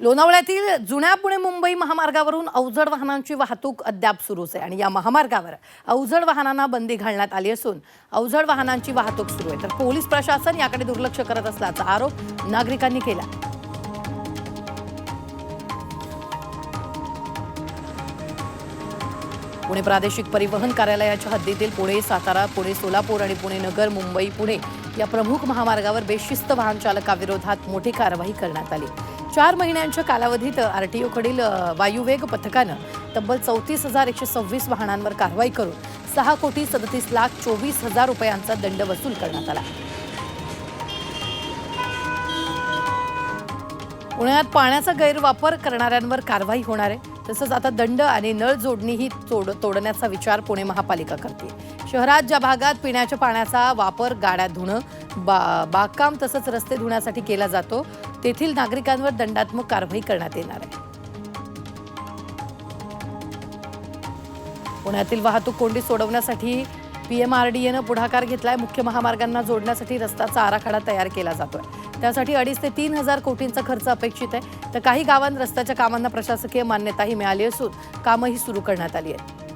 लोणावळ्यातील जुन्या पुणे मुंबई महामार्गावरून अवजड वाहनांची वाहतूक अद्याप सुरूच आहे आणि या महामार्गावर अवजड वाहनांना बंदी घालण्यात आली असून अवजड वाहनांची वाहतूक सुरू आहे. तर पोलीस प्रशासन याकडे दुर्लक्ष करत असल्याचा आरोप नागरिकांनी केला. पुणे प्रादेशिक परिवहन कार्यालयाच्या हद्दीतील पुणे सातारा पुणे सोलापूर आणि पुणे नगर मुंबई पुणे या प्रमुख महामार्गावर बेशिस्त वाहन चालकाविरोधात मोठी कारवाई करण्यात आली. चार महिन्यांच्या कालावधीत आरटीओकडील ओकडील वायुवेग पथकानं तब्बल चौतीस हजार एकशे सव्वीस वाहनांवर कारवाई करून सहा कोटी सदतीस लाख चोवीस हजार रुपयांचा दंड वसूल करण्यात आला. पुण्यात पाण्याचा गैरवापर करणाऱ्यांवर कारवाई होणार आहे. तसंच आता दंड आणि नळ जोडणीही तोड तोडण्याचा विचार पुणे महापालिका करते. शहरात ज्या भागात पिण्याच्या पाण्याचा वापर गाड्या धुणं बा बागकाम तसंच रस्ते धुण्यासाठी केला जातो तेथील नागरिकांवर दंडात्मक कारवाई करण्यात येणार आहे. पुण्यातील वाहतूक कोंडी सोडवण्यासाठी पीएमआरडीएनं पुढाकार घेतलाय. मुख्य महामार्गांना जोडण्यासाठी रस्त्याचा आराखडा तयार केला जातोय. त्यासाठी अडीच ते तीन हजार कोटींचा खर्च अपेक्षित आहे. तर काही गावांत रस्त्याच्या कामांना प्रशासकीय मान्यताही मिळाली असून कामंही सुरू करण्यात आली आहेत.